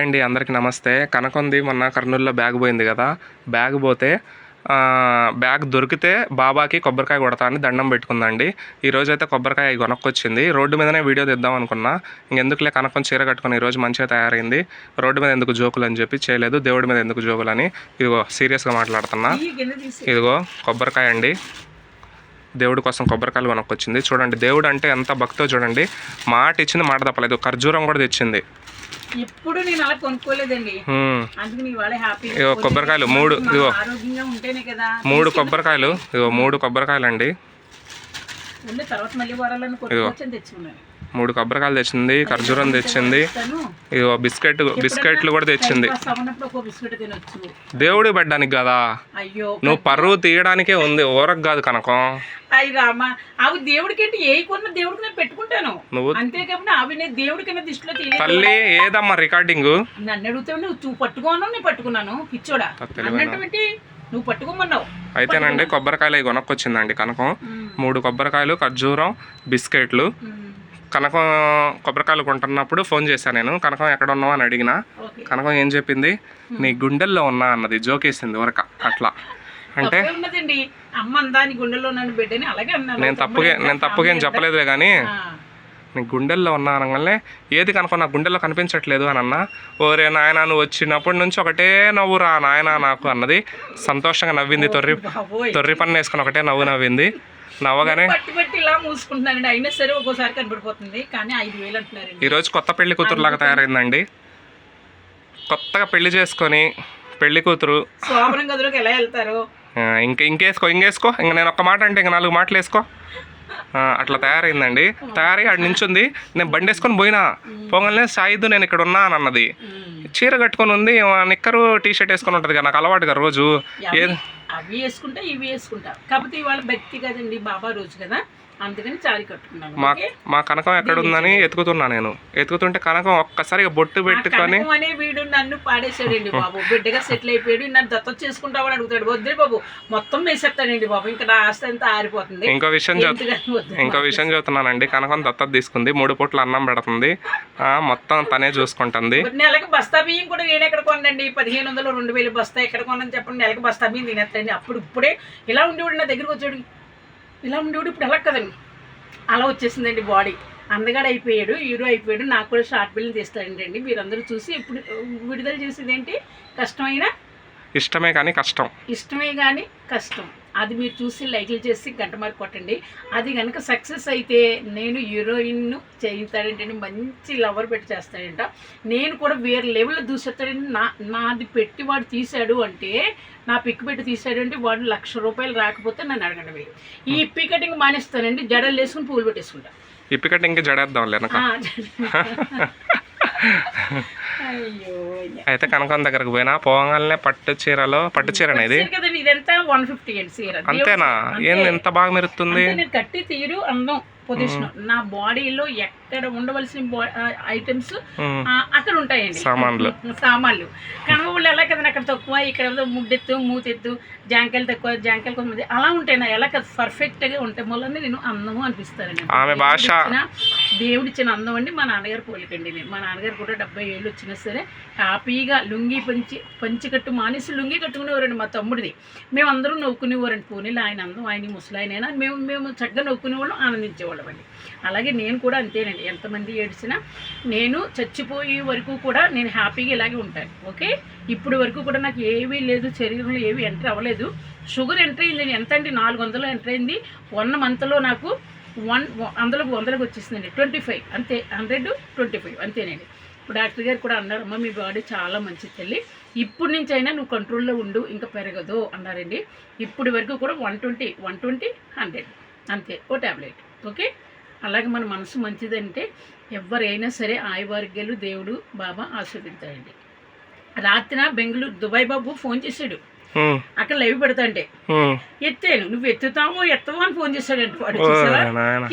అండి అందరికీ నమస్తే. కనకొంది మొన్న కర్నూలులో బ్యాగ్ పోయింది కదా. బ్యాగ్ పోతే బ్యాగ్ దొరికితే బాబాకి కొబ్బరికాయ కొడతా అని దండం పెట్టుకుందండి ఈరోజు అయితే కొబ్బరికాయ కొనక్కొచ్చింది. రోడ్డు మీదనే వీడియో తీద్దాం అనుకున్నా. ఇంకెందుకులే కనకొని చీర కట్టుకొని ఈరోజు మంచిగా తయారైంది. రోడ్డు మీద ఎందుకు జోకులు అని చెప్పి చేయలేదు. దేవుడి మీద ఎందుకు జోకులు అని ఇదిగో సీరియస్గా మాట్లాడుతున్నా. ఇదిగో కొబ్బరికాయ అండి. దేవుడి కోసం కొబ్బరికాయలు కొనక్కొచ్చింది. చూడండి దేవుడు అంటే ఎంత భక్తో చూడండి. మాట ఇచ్చింది మాట తప్పలేదు. ఖర్జూరం కూడా తెచ్చింది. ఎప్పుడు నేను అలా కొనుక్కోలేదండి. హ్మ్. అందుకని ఇవాళ హ్యాపీ ఇదిగో కొబ్బరికాయలు మూడు ఇదిగో. ఆరోగ్యంగా ఉంటేనే కదా. మూడు కొబ్బరికాయలు ఇదిగో మూడు కొబ్బరికాయలు అండి మూడు కొబ్బరికాయలు తెచ్చింది ఖర్జూరం తెచ్చింది. ఇదిగో బిస్కెట్ బిస్కెట్లు కూడా తెచ్చింది. దేవుడి పెట్టడానికి కదా. అయ్యో నువ్వు పరువు తీయడానికే ఉంది ఊరకు కాదు కనకం. అవి దేవుడికి దేవుడికి నేను పెట్టుకుంటాను. నువ్వు అంతేకాకుండా అవి నేను దేవుడికైనా దృష్టిలో తీయలేదు తల్లి ఏదమ్మా రికార్డింగ్? నన్ను అడిగితే నువ్వు పట్టుకోను నేను పట్టుకున్నాను. పిచ్చోడా. అన్నట్టు నువ్వు పట్టుకోమన్నావు. అయితేనండి కొబ్బరికాయలు అవి కొనక్కొచ్చిందండి కనకం. మూడు కొబ్బరికాయలు ఖర్జూరం బిస్కెట్లు. కనకం కొబ్బరికాయలు కొంటున్నప్పుడు ఫోన్ చేశాను నేను. కనకం ఎక్కడ ఉన్నావు అని అడిగిన. కనకం ఏం చెప్పింది? నీ గుండెల్లో ఉన్నా అన్నది జోకేసింది వరక అట్లా. అంటే నేను తప్పుగా నేను తప్పుగా ఏం చెప్పలేదులే కానీ నీ గుండెల్లో ఉన్నా అనగానే ఏది కనుక నా గుండెల్లో కనిపించట్లేదు అని అన్నా ఓరే నాయన నువ్వు వచ్చినప్పటి నుంచి ఒకటే నవ్వురా నాయన నాకు అన్నది సంతోషంగా నవ్వింది. తొర్రి తొర్రి పన్ను వేసుకొని ఒకటే నవ్వు నవ్వింది. నవ్వగానే పట్టి పట్టి ఇలా మూసుకుంటున్నానండి అయినా సరే ఒక్కోసారి కనపడిపోతుంది కానీ ఐదు వేలు అంటున్నారండి. ఈరోజు కొత్త పెళ్ళి కూతురులాగా తయారైందండి. కొత్తగా పెళ్ళి చేసుకొని పెళ్ళి కూతురు. శోభనం గదిలోకి ఎలా వెళ్తారు? ఇంక ఇంకేసుకో ఇంకేసుకో. ఇంక నేను ఒక్క మాట అంటే ఇంక నాలుగు మాటలు వేసుకో అట్లా తయారైందండి. తయారై ఆడ నించుంది. నేను బండి వేసుకొని పోయినా. పోగానే సాయిద్దు నేను ఇక్కడ ఉన్నా అని అన్నది. చీర కట్టుకొని ఉంది. నిక్కరు టీ షర్ట్ వేసుకొని ఉంటుంది కదా నాకు అలవాటుగా రోజు. అవి- ఏది అవి వేసుకుంటా ఇవి వేసుకుంటా. కాకపోతే ఇవాళ భక్తి కదండి బాబా రోజు కదా. అందుకని చారి కట్టుకున్నాను. మా కనకం ఎక్కడ ఉందని ఎతుకుతున్నా నేను. ఎతుకుతుంటే కనకం ఒక్కసారిగా బొట్టు పెట్టుకొని అనే వీడు నన్ను పాడేశాడండి బాబు. బిడ్డగా సెటిల్ అయిపోయాడు. నన్ను దత్త చేసుకుంటామని అడుగుతాడు. వద్దు బాబు. మొత్తం వేసేస్తాడండి బాబు. ఇంకా నా ఆస్తి అంతా ఆరిపోతుంది. ఇంకో విషయం ఇంకో విషయం చెబుతున్నానండి కనకం దత్తత తీసుకుంది. మూడు పూట్ల అన్నం పెడుతుంది. ఆ, మొత్తం తనే చూసుకుంటుంది. నెలకి బస్తా బియ్యం కూడా నేను ఎక్కడ కొనండి పదిహేను వందలు రెండు వేలు బస్తా ఎక్కడ కొనని చెప్పండి. నెలకి బస్తా బియ్యం తినేస్తాండి అప్పుడు ఇప్పుడే ఇలా ఉండేవాడు నా దగ్గరికి వచ్చాడు. ఇలా ఉండేవాడు ఇప్పుడు ఎలా కదండి. అలా వచ్చేసిందండి బాడీ. అందగాడు అయిపోయాడు హీరో అయిపోయాడు నాకు కూడా షార్ట్ బిల్లు తీస్తాడండి మీరందరూ చూసి ఇప్పుడు విడుదల చేసేది ఏంటి కష్టమైన? ఇష్టమే కానీ కష్టం. ఇష్టమే కానీ కష్టం. అది మీరు చూసి లైక్లు చేసి గంట మార్క్ కొట్టండి. అది కనుక సక్సెస్ అయితే నేను హీరోయిన్ చేయిస్తాడంటే మంచి లవర్ పెట్టి చేస్తాడంట. నేను కూడా వేరే లెవెల్లో దూసేస్తాడంటే నా నాది పెట్టి వాడు తీశాడు అంటే నా పిక్ పెట్టి తీశాడు అంటే వాడు లక్ష రూపాయలు రాకపోతే నన్ను అడగండి మీరు ఈ ఇప్పి కటింగ్ మానేస్తానండి జడలు వేసుకుని పూలు పెట్టేసుకుంటా. ఇప్పటికంటే ఇంకా జడేద్దాం అయ్యో అయితే కనకం దగ్గరకు పోయినా? పోగానే పట్టు చీరలో పట్టు చీరనే ఇది? చీర ఇదంతా వన్ ఫిఫ్టీ చీర. అంతేనా? ఏంది. ఎంత బాగా మెరుస్తుంది? నేను కట్టి తీరు అందం పొజిషన్ నా బాడీలో ఎక్కడ ఉండవలసిన ఐటమ్స్ అక్కడ ఉంటాయండి. సామాన్లు. సామాన్లు. కనుమ వాళ్ళు ఎలా కదా అక్కడ తక్కువ? ఇక్కడ ఏదో ముడ్డెత్తు మూతెత్తు జాంకాయలు తక్కువ జాంకాయలు కొంతమంది అలా ఉంటాయి నా ఎలా కదా పర్ఫెక్ట్గా ఉంటాయి మూలనే నేను అందము అనిపిస్తానండి ఆమె భాష. దేవుడు ఇచ్చిన అందం అండి మా నాన్నగారు పోలికండి నేను మా నాన్నగారు కూడా డెబ్బై ఏళ్ళు వచ్చినా సరే హ్యాపీగా లుంగి పంచి పంచి కట్టు మానేసి లుంగి కట్టుకునేవారండి మా తమ్ముడిది. మేమందరం నవ్వుకునేవారండి పోనీలు ఆయన అందం ఆయన ముసలాయనైనా. మేము మేము చక్కగా నవ్వుకునేవాళ్ళం ఆనందించేవాళ్ళం అండి. అలాగే నేను కూడా అంతేనండి. ఎంతమంది ఏడిచినా నేను చచ్చిపోయే వరకు కూడా నేను హ్యాపీగా ఇలాగే ఉంటాను. ఓకే? ఇప్పుడు వరకు కూడా నాకు ఏమీ లేదు శరీరంలో ఏవి ఎంటర్ అవ్వలేదు. షుగర్ ఎంటర్ అయింది ఎంత అండి నాలుగు వందలు ఎంటర్ అయింది. వన్ మంత్లో నాకు వన్ వందలకు వందలకు వచ్చేసిందండి. ట్వంటీ ఫైవ్ అంతే హండ్రెడ్ ట్వంటీ ఫైవ్ అంతేనండి. ఇప్పుడు డాక్టర్ గారు కూడా అన్నారు అమ్మ మీ బాడీ చాలా మంచిది తల్లి. ఇప్పుడు నుంచి అయినా నువ్వు కంట్రోల్లో ఉండు ఇంకా పెరగదు అన్నారండి. ఇప్పుడు వరకు కూడా one twenty one twenty hundred అంతే ఓ ట్యాబ్లెట్ ఓకే? అలాగే మన మనసు మంచిదంటే ఎవరైనా సరే ఆయువారోగ్యాలు దేవుడు బాబా ఆస్వాదించాడండి. రాత్రిన బెంగళూరు దుబాయ్ బాబు ఫోన్ చేశాడు. అక్కడ లైవ్ పెడతాంటే. ఎత్తాను. నువ్వు ఎత్తుతావో ఎత్తవో అని ఫోన్ చేశాడంట వాడు.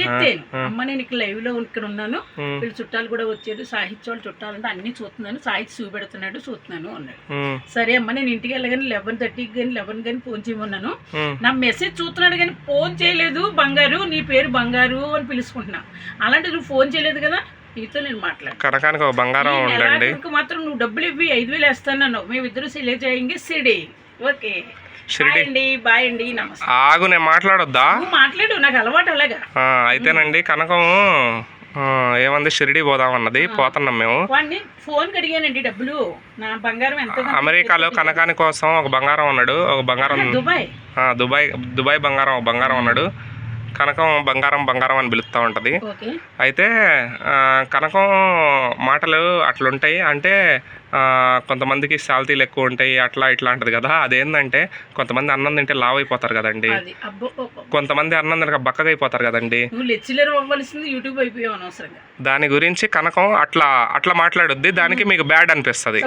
ఎత్తాను. అమ్మ నేను ఇక్కడ లైవ్లో ఇక్కడ ఉన్నాను. వీళ్ళు చుట్టాలు కూడా వచ్చారు. సాహిత్య వాళ్ళు చుట్టాలంటే అన్ని చూస్తున్నాను. సాహిత్య చూపెడుతున్నాడు చూస్తున్నాను అన్నాడు. సరే అమ్మ నేను ఇంటికి వెళ్ళగానే లెవెన్ థర్టీకి కానీ లెవెన్ కానీ ఫోన్ చేయమన్నాను. నా మెసేజ్ చూస్తున్నాడు కానీ ఫోన్ చేయలేదు. బంగారు నీ పేరు బంగారు అని పిలుచుకుంటున్నా. అలాంటి నువ్వు ఫోన్ చేయలేదు కదా? నీతో నేను మాట్లాడు కనకానికి ఒక బంగారం ఉండండి నెలాఖరుకు మాత్రం నువ్వు డబ్బులు ఇవ్వి ఐదు వేలు వేస్తాను మేమిద్దరు సిలే చేయండి సిడి. ఓకే. షిరిడి బాయ్ అండి నమస్తే. ఆగు నేను మాట్లాడొద్దా? మాట్లాడు నాకు అలవాటు అలాగా. అయితేనండి కనకం ఏమంది షిరిడి పోదామన్నది పోతున్నాం మేము. ఫోన్ అడిగానండి డబ్బులు. నా బంగారం ఎంత అమెరికాలో కనకాని కోసం ఒక బంగారం ఉన్నాడు ఒక బంగారం దుబాయ్. దుబాయ్ దుబాయ్ బంగారం ఒక బంగారం ఉన్నాడు. కనకం బంగారం బంగారం అని పిలుస్తూ ఉంటుంది. అయితే కనకం మాటలు అట్లుంటాయి. అంటే కొంతమందికి శాలరీలు ఎక్కువ ఉంటాయి అట్లా ఇట్లా అంటది కదా. అదేంటంటే కొంతమంది అన్నం తింటే లావ్ అయిపోతారు కదండి. కొంతమంది అన్నం తినక బక్కగా అయిపోతారు కదండి దాని గురించి కనకం అట్లా అట్లా మాట్లాడుద్ది. దానికి మీకు బ్యాడ్ అనిపిస్తుంది.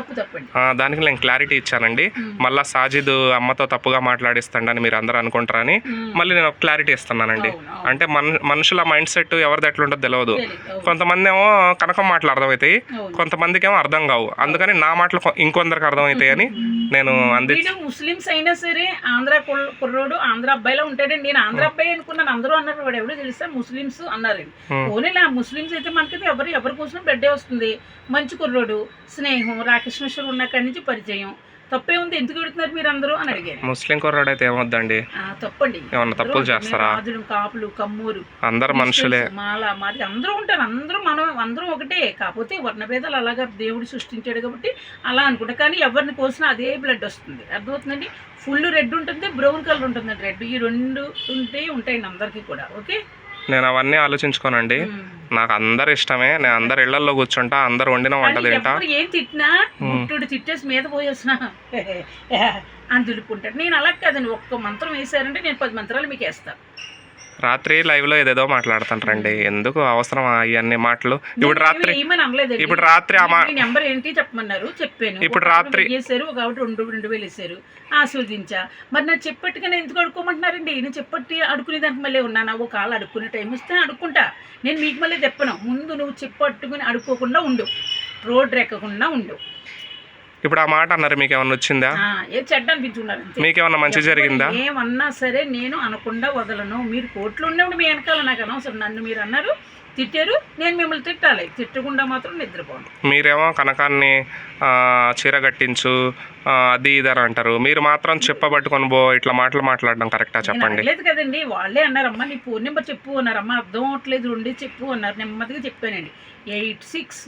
దానికి నేను క్లారిటీ ఇచ్చానండి. మళ్ళా సాజిద్ అమ్మతో తప్పుగా మాట్లాడిస్తాడని మీరు అందరూ అనుకుంటారని. మళ్ళీ నేను ఒక క్లారిటీ ఇస్తున్నానండి. అంటే మన మనుషుల మైండ్ సెట్ ఎవరిది ఎట్లుంటుందో తెలియదు. కొంతమంది ఏమో కనకం మాటలు అర్థమవుతాయి. అవును. కొంతమందికి ఏమో అర్థం కావు. అందుకని నా మాటలు ఇంకొందరికి అర్థమవుతాయి అని నేను అంది ముస్లిమ్స్ అయినా సరే ఆంధ్ర కుర్ర- కుర్రోడు ఆంధ్ర అబ్బాయిలో ఉంటాడండి. నేను ఆంధ్ర అబ్బాయి అనుకున్నాను. అందరూ అన్నారు వాడు ఎవడో తెలుసా? ముస్లిమ్స్ అన్నారండి. పోనీ ఆ ముస్లిమ్స్ అయితే మనకి ఎవరు ఎవరి కోసం బెడ్డే వస్తుంది. మంచి కుర్రోడు స్నేహం రాకృష్ణేశ్వరు ఉన్న కాడి నుంచి పరిచయం. తప్పేముంది ఎందుకు పెడుతున్నారు మీరు అందరూ అని అడిగాను. ముస్లిం కుర్రాడు అయితే ఏమొద్దండి తప్పండి. ఏమన్నా తప్పులు చేస్తారా? రాజులు కాపులు కమ్మూరు అందరు మనుషులే. మాల మాది అందరూ ఉంటారు. అందరూ మనం అందరూ ఒకటే. కాకపోతే వర్ణభేదాలు అలాగా దేవుడు సృష్టించాడు కాబట్టి అలా అనుకుంటా. కానీ ఎవరిని కోసినా అదే బ్లడ్ వస్తుంది. అర్థమవుతుందండి? ఫుల్ రెడ్ ఉంటుంది బ్రౌన్ కలర్ ఉంటుందండి. రెడ్ ఈ రెండు ఉంటే ఉంటాయండి అందరికీ కూడా. ఓకే? నేను అవన్నీ ఆలోచించుకోనండి. నాకు అందరు ఇష్టమే. నేను అందరు ఇళ్ళలో కూర్చుంటా అందరు వండిన వంట తింటా. ఏం తిట్టినా ముట్టుడు తిట్టేసి మీద పోయేసిన. అని దులుపుకుంటాడు నేను అలా కాదండి. ఒక్క మంత్రం వేసారంటే నేను పది మంత్రాలు మీకు వేస్తాను రాత్రి లైవ్లో ఏదేదో మాట్లాడుతుంటారండి ఎందుకు అవసరం ఇవన్నీ మాటలు? ఇప్పుడు రాత్రి ఇప్పుడు రాత్రి నెంబర్ ఏంటి చెప్పమన్నారు? చెప్పాను. ఇప్పుడు రాత్రి- ఒక ఆవిడ రెండు రెండు వేలు వేశారు. ఆస్వాదించా. మరి నాకు చెప్పట్టుగానే ఎందుకు అడుక్కోమంటున్నారండి? నేను చెప్పట్టి అడుక్కునే దానికి మళ్ళీ ఉన్నాను? ఒక కాళ్ళు అడుక్కునే టైం వస్తే అడుక్కుంటా. నేను మీకు మళ్ళీ చెప్పను. ముందు నువ్వు చెప్పట్టుకుని అడుక్కోకుండా ఉండు. రోడ్ రెక్కకుండా ఉండు. ఇప్పుడు ఆ మాట అన్నారు? మీకు ఏమన్నా వచ్చిందా ఏ చెడ్డ అనిపించుకున్నారు అంతే? మీకేమన్నా మంచి జరిగిందా? ఏమన్నా సరే నేను అనకుండా వదలను. మీరు కోట్లు ఉన్నప్పుడు మీ వెనకాల నాకు అనవసరం. నన్ను మీరు అన్నారు తిట్టారు నేను మిమ్మల్ని తిట్టాలి. తిట్టకుండా మాత్రం నిద్రపోను. మీరేమో కనకాన్ని ఆ, చీర కట్టించు ఆ, అది ఇది అని అంటారు. మీరు మాత్రం చెప్పబట్టుకొని పో ఇట్లా మాటలు మాట్లాడడం కరెక్టా? చెప్పండి. లేదు కదండి. వాళ్ళే అన్నారమ్మా నీ ఫోన్ నెంబర్ చెప్పు అన్నారమ్మా అర్థం అవట్లేదు. రెండే చెప్పు అన్నారు. నెమ్మదిగా చెప్పానండి. Eight six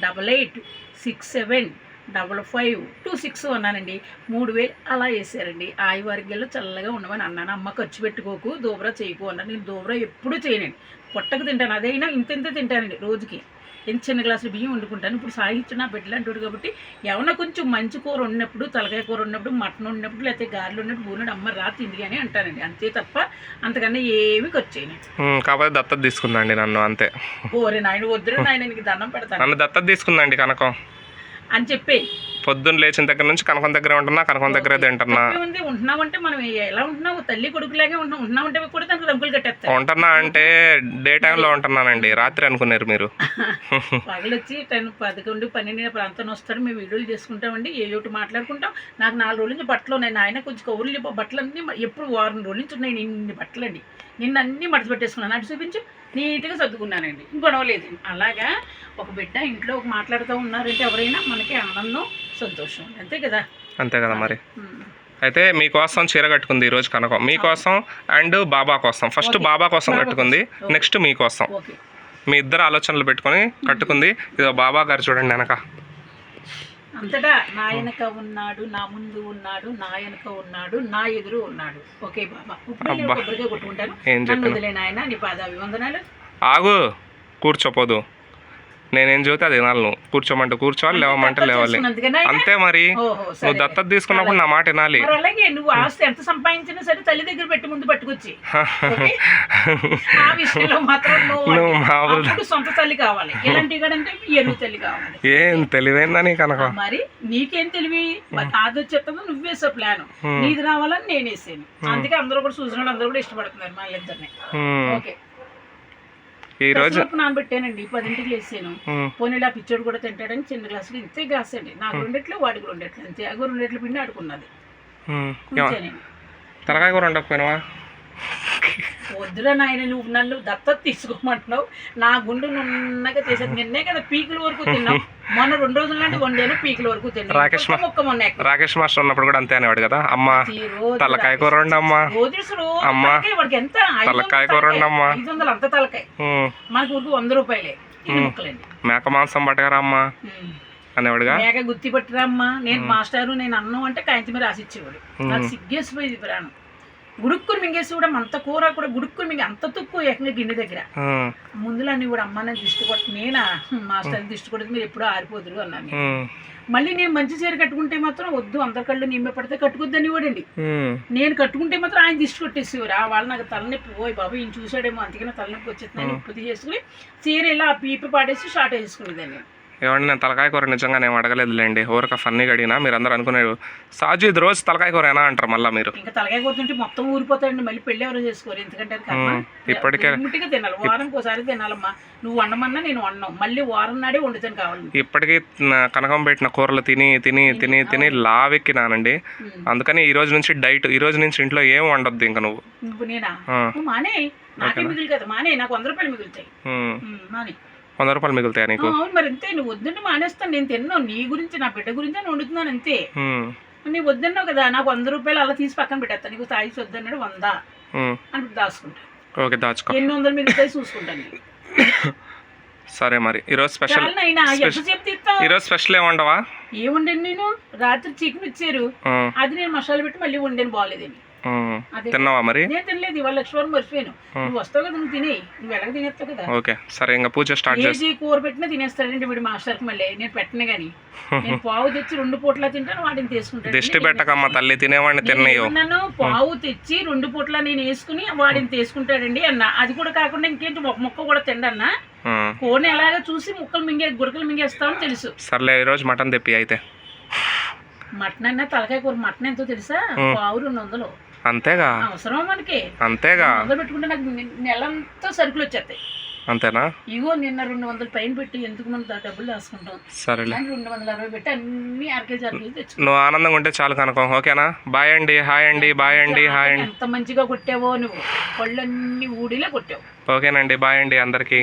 double eight six seven double five two six అన్నానండి. మూడు వేలు అలా వేసారండి. ఆయి వర్గాల్లో చల్లగా ఉండమని అన్నాను. అమ్మ ఖర్చు పెట్టుకోకు దోబరా చేయకు అన్నాను. నేను దోబరా ఎప్పుడూ చేయనండి పొట్టకు తింటాను. అదైనా ఇంత ఇంత తింటానండి రోజుకి. ఎంత చిన్న గ్లాసులు బియ్యం వండుకుంటాను. ఇప్పుడు సాగించిన బిడ్డలు అంటాడు కాబట్టి ఏమన్నా కొంచెం మంచి కూర ఉన్నప్పుడు తలకాయ కూర ఉన్నప్పుడు మటన్ ఉన్నప్పుడు లేకపోతే గారెలు ఉన్నప్పుడు బూనడు అమ్మ రా తిండి అని అంటానండి. అంతే తప్ప అంతకన్నా ఏమి ఖర్చు కాకపోతే దత్తత తీసుకుందండి నన్ను అంతే. ఓరే నాయన వద్దురు నాయన నీకు దండం పెడతాను. నన్ను దత్తత తీసుకుందండి కనకం. అని చెప్పి పొద్దున్న లేచిన దగ్గర నుంచి కనకం దగ్గరే ఉంటున్నా కనకం దగ్గరే తింటున్నా. ఉంటున్నామంటే మనం ఎలా ఉంటున్నావు? తల్లి కొడుకులాగే ఉంటున్నాం ఉంటున్నామంటే కూడా దానికి రంగులు కట్టేస్తాయి ఉంటున్నా అంటే డే టైంలో ఉంటున్నానండి. రాత్రి అనుకున్నారు మీరు. పగలొచ్చి టెన్ పదకొండు పన్నెండు ప్రాంతం వస్తాడు మేము వీడియోలు చేసుకుంటామండి. ఏ ఒకటి మాట్లాడుకుంటాం. నాకు నాలుగు రోజుల నుంచి బట్టలు ఉన్నాయి. నాయన కొంచెం కౌరులు బట్టలన్నీ ఎప్పుడు వారం రోజుల నుంచి ఉన్నాయి. ఇన్ని బట్టలండి. నిన్న అన్నీ మడత పెట్టేసుకున్నాను. అటు చూపించు. నీట్గా సర్దుకున్నానండి. గొడవ లేదు. అలాగా ఒక బిడ్డ ఇంట్లో ఒక మాట్లాడుతూ ఉన్నారంటే ఎవరైనా మనకి ఆనందం సంతోషం. అంతే కదా? అంతే కదా మరి. అయితే మీకోసం చీర కట్టుకుంది ఈ రోజు కనకం. మీకోసం అండ్ బాబా కోసం. ఫస్ట్. బాబా కోసం కట్టుకుంది. కోసం. నెక్స్ట్ మీకోసం మీ ఇద్దరు ఆలోచనలు పెట్టుకొని కట్టుకుంది. ఇదో బాబా గారు చూడండి వెనక. అంతటా నా వెనక ఉన్నాడు నా ముందు ఉన్నాడు నా వెనక ఉన్నాడు నా ఎదురు ఉన్నాడు. ఓకే బాబా. కొట్టుకుంటాను. ఏం చెప్పిన? ఆగు. కూర్చోపోదు. నేనేం చెబితే అది వినాలి నువ్వు కూర్చోమంటే కూర్చోవాలి లేవమంటే లేవాలి? అంతే మరి. నువ్వు దత్తత తీసుకున్నప్పుడు నా మాట వినాలి. అలాగే నువ్వు ఆస్తి ఎంత సంపాదించినా సరే తల్లి దగ్గర పెట్టి ముందు పట్టుకొచ్చి. నువ్వు సొంత తల్లి కావాలి. తల్లి ఏం తెలివైందని కనకం మరి నీకేం తెలివి? నాది వచ్చేస్తుందో నువ్వేసే ప్లాన్. నీది రావాలని నేను వేసాను అందుకే అందరూ కూడా చూసిన అందరూ కూడా ఇష్టపడుతున్నారు మా ఇద్దరిని. ఓకే. ఈ రోజు నానబెట్టానండి. పదింటికి వేసాను పోనీలా పిచ్చోడు కూడా తింటాడని చిన్న గ్లాసులు ఇంతే గ్లాస్ అండి నాకు రెండెట్లు వాడికి రెండెట్లు అంతే. అగో రెండెట్లు పిండి ఆడుకున్నది. తలకాయ కూర ఉండకపోయినావా వద్దురా నాయన నువ్వు నన్ను దత్తత తీసుకోమంటున్నావు. నా గుండు నున్నగా చేసేది నిన్నే కదా పీకుల వరకు తిన్నావు మొన్న రెండు రోజుల నుండి వండాను పీకుల వరకు రాకేష్ మా- ముక్క మొన్న ఎక్కడ. రాకేష్ మాస్టర్ ఉన్నప్పుడు కూడా అంతే అనేవాడు కదా? అమ్మ ఈ రోజు తలకాయ కూర వండమ్మా. రోజు రోజు అమ్మా. తలకాయ వాడికి ఎంత? ఐదు వందల తలకాయ కూర. వండమ్మా. ఐదు వందలు అంత తలకాయ. ఉమ్, మనకు ఊరికి వంద రూపాయలే. ముక్కలండి. మేక మాంసం పట్టకరా అమ్మా ఉమ్. అనేవాడుగా? మేక గుత్తి పట్టిరమ్మా నేను మాస్టారు నేను అన్నం అంటే కాయంతి మీద రాసిచ్చేవాడు నాకు సిగ్గేసిపోయింది ప్రాణం. గుడుక్కుని మింగేసి కూడా అంత కూర కూడా గుడుక్కుని మింగి అంత తుక్కు ఏకంగా గిన్నె దగ్గర. ముందులో అన్ని కూడా అమ్మ నేను దిష్టి కొట్టి నేనా? మాస్టర్ దిష్టి కొడితే మీరు ఎప్పుడూ ఆరిపోదురు అన్నాను మళ్ళీ నేను మంచి చీర కట్టుకుంటే మాత్రం వద్దు అందరి కళ్ళు నిమ్మె పడితే కట్టుకొద్దని ఇవ్వడండి. నేను కట్టుకుంటే మాత్రం ఆయన దిష్టి కొట్టేసేవారు ఆ వాళ్ళు నాకు తలనొప్పి పోయి బాబు ఈయన చూసాడేమో అందుకనే తలనొప్పి వచ్చేస్తుందని ఉప్పు తీసుకుని చీర ఇలా పీపి పాడేసి షార్ట్ వేసుకునేదాన్ని ఏమండి నేను తలకాయ కూర నిజంగా నేను అడగలేదులేండి. ఊరక ఫన్నీగా అడిగినా మీరు అందరూ సాజు ఇది రోజు తలకాయ కూరేనా అంటారు మళ్ళీ మీరు. ఇంకా తలకాయ కొడుతుంటే మొత్తం ఊరిపోతాయండి మళ్ళీ పెళ్ళి ఎవరు చేసుకోరు. ఎందుకంటే ఇప్పటికే- తినాలి. వారానికి ఒకసారి తినాలమ్మా. నువ్వు వండమన్నా నేను వండను. మళ్ళీ వారం నాడే వండుతాను కావాలి ఇప్పటికీ కనకం పెట్టిన కూరలు తిని తిని తిని తిని లావెక్కినానండి. అందుకని ఈ రోజు నుంచి డైట్ ఈ రోజు నుంచి ఇంట్లో ఏం వండొద్దు ఇంకా నువ్వు. నేనా? మానే. నాకే మిగులు కదా మానే. నాకు వంద రూపాయలు మిగులుతాయి. మానే. వంద రూపాయలు మిగులుతాయా నీకు? అవును మరి అంతే. నువ్వు వద్దంటే మానేస్తాను. నేను తిన్నాను. నీ గురించి నా బిడ్డ గురించి నేను వండుతున్నాను అంతే. నీ వద్దన్నావు కదా నాకు వంద రూపాయలు అలా తీసి పక్కన పెట్టేస్తాను నీకు తాగి వద్దన్నాడు వంద. అని దాచుకుంటా. ఓకే దాచుకో. ఎన్ని వందలు మిగులుతాయి చూసుకుంటాను. సరే మరి. ఈరోజు స్పెషల్ ఈరోజు స్పెషల్ ఏం వండవా ఏముండండి నేను? రాత్రి చికెన్ ఇచ్చారు. అది నేను మసాలా పెట్టి మళ్ళీ వండాను. అదే తిన్నావా మరి? నేను తినలేదు ఇవాళ లక్ష్మణ్ మర్చిపోయాను నువ్వు వస్తావు కదా నువ్వు తినే నువ్వు ఎలాగ తినేస్తావు కదా? ఓకే సరే ఇంకా పూజ స్టార్ట్ చేసి కూర పెట్టినా తినేస్తాడండి వీడు మాస్టర్కి మళ్ళీ? నేను పెట్టను కానీ నేను పావు తెచ్చి రెండు పూట్ల తింటాను వాటిని తీసుకుంటాను దిష్టి పెట్టకమ్మ తల్లి తినేవాడిని తిన్నయ్యో. నన్ను పావు తెచ్చి రెండు పూట్ల నేను వేసుకుని వాడిని తీసుకుంటాడండి అన్న. అది కూడా కాకుండా ఇంకేంటి ఒక ముక్క కూడా తిండన్నా. కోడిని ఎలాగ చూసి ముక్కలు మింగే గురకలు మింగేస్తామని తెలుసు. సర్లే ఈరోజు మటన్ తెప్పి అయితే. మటన్ అన్న తలకాయ కూర మటన్ ఎంతో తెలుసా? పావు రెండు వందలు. అంతేగా? అవసరం మనకి? అంతేగా? పెట్టుకుంటే నాకు నెలంతా సరుకులు వచ్చేస్తాయి అంతేనా? ఇగో నిన్న రెండు వందలు పైన పెట్టి ఎందుకు మనం డబ్బులు దాచుకుంటాం? సరేలే. రెండు వందల అరవై పెట్టి అన్ని అరకేజీ అరకేజీ తెచ్చుకుంటాం. నువ్వు ఆనందంగా ఉంటే చాలు కనుకో ఓకేనా? బాయ్ అండి హాయ్ అండి బాయ్ అండి హాయ్ అండి. ఎంత మంచిగా కొట్టావో నువ్వు. పళ్ళన్నీ ఊడిలా కొట్టావు. ఓకేనండి బాయ్ అండి అందరికీ.